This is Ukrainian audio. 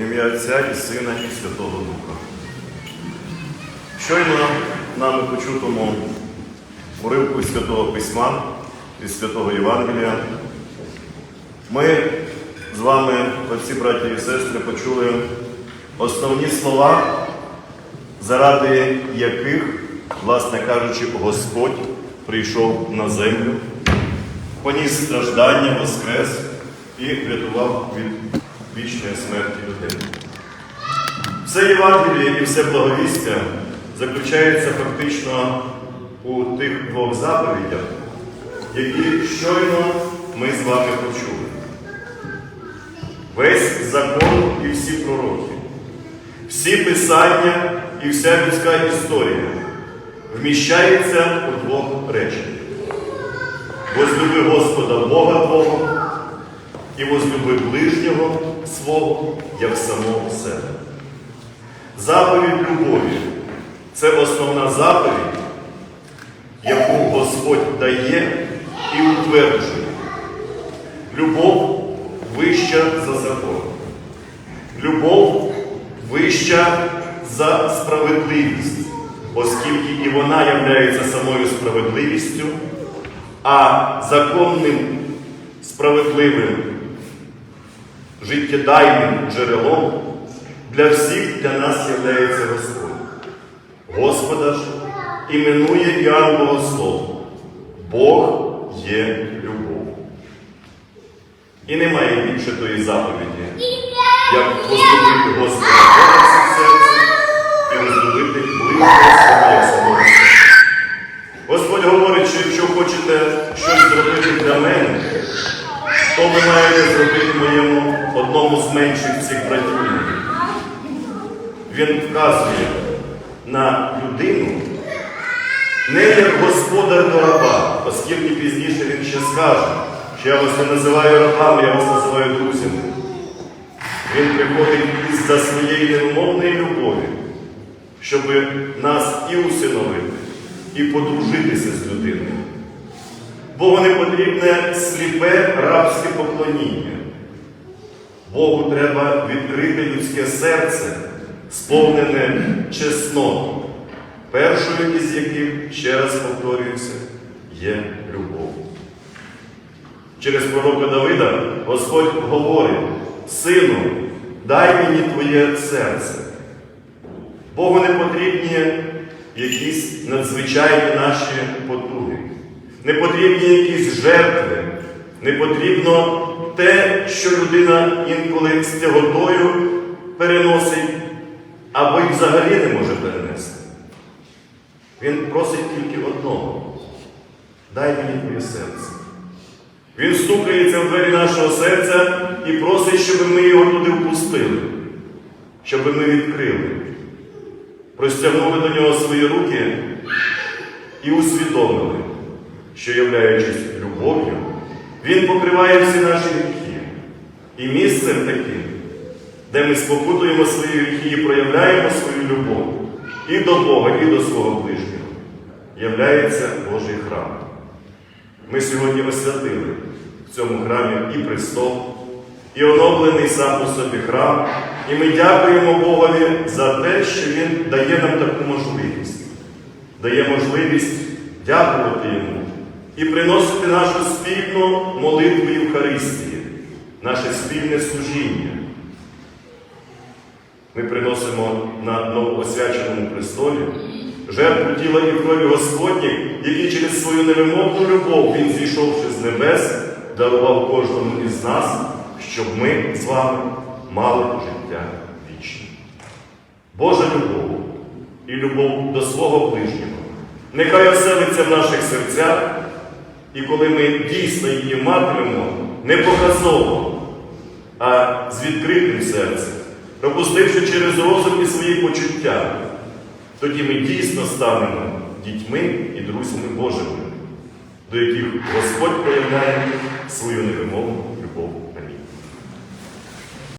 Ім'я Отця і Сина, і Святого Духа. Щойно нами почутому уривку Святого Письма, із Святого Євангелія, ми з вами, отці, браті і сестри, почули основні слова, заради яких, власне кажучи, Господь прийшов на землю, поніс страждання, воскрес і врятував від вічної смерті людини. Все Євангеліє і все благовістя заключається фактично у тих двох заповідях, які щойно ми з вами почули. Весь закон і всі пророки, всі писання і вся людська історія вміщається у двох реченнях. Возлюби Господа Бога Твого і возлюби ближнього свого, як самого себе. Заповідь любові це основна заповідь, яку Господь дає і утверджує. Любов вища за закон. Любов вища за справедливість, оскільки і вона являється самою справедливістю, а законним справедливим життєдайним джерелом для всіх для нас являється Господь. Господа ж іменує Іоанн Богослов. Бог є любов. І немає більше тої заповіді, як послухати Господа Бога всім серцем і возлюбити ближнього свого як самого себе. Господь говорить, що якщо хочете щось зробити для мене, то ви маєте зробити моєму одному з менших цих братів. Він вказує на людину не як господар до раба, оскільки пізніше він ще скаже, що я вас не називаю рабами, я вас називаю друзями. Він приходить із-за своєї невмовної любові, щоб нас і усиновити, і подружитися з людиною. Богу не потрібне сліпе рабське поклоніння. Богу треба відкрити людське серце, сповнене чесноту, першою із яких, ще раз повторююся, є любов. Через пророка Давида Господь говорить, Сину, дай мені твоє серце. Богу не потрібні якісь надзвичайні наші потуги. Не потрібні якісь жертви, не потрібно те, що людина інколи з тяготою переносить, або й взагалі не може перенести. Він просить тільки одного. Дай мені твоє серце. Він стукається в двері нашого серця і просить, щоб ми його туди впустили, щоб ми відкрили, простягнули до нього свої руки і усвідомили що, являючись любов'ю, Він покриває всі наші гріхи. І місцем таким, де ми спокутуємо свої гріхи і проявляємо свою любов і до Бога, і до свого ближнього, являється Божий храм. Ми сьогодні освятили в цьому храмі і престол, і оновлений сам у собі храм. І ми дякуємо Богові за те, що Він дає нам таку можливість, дає можливість дякувати Йому і приносити нашу спільну молитву Євхаристії, наше спільне служіння. Ми приносимо на новоосвяченому престолі жертву тіла і крові Господніх, який через свою невимовну любов Він, зійшовши з небес, дарував кожному із нас, щоб ми з вами мали життя вічне. Божа любов і любов до свого ближнього. Нехай оселиться в наших серцях, і коли ми дійсно її матимемо, не показово, а з відкритим серцем, пропустивши через розум і свої почуття, тоді ми дійсно станемо дітьми і друзями Божими, до яких Господь проявляє свою невимовну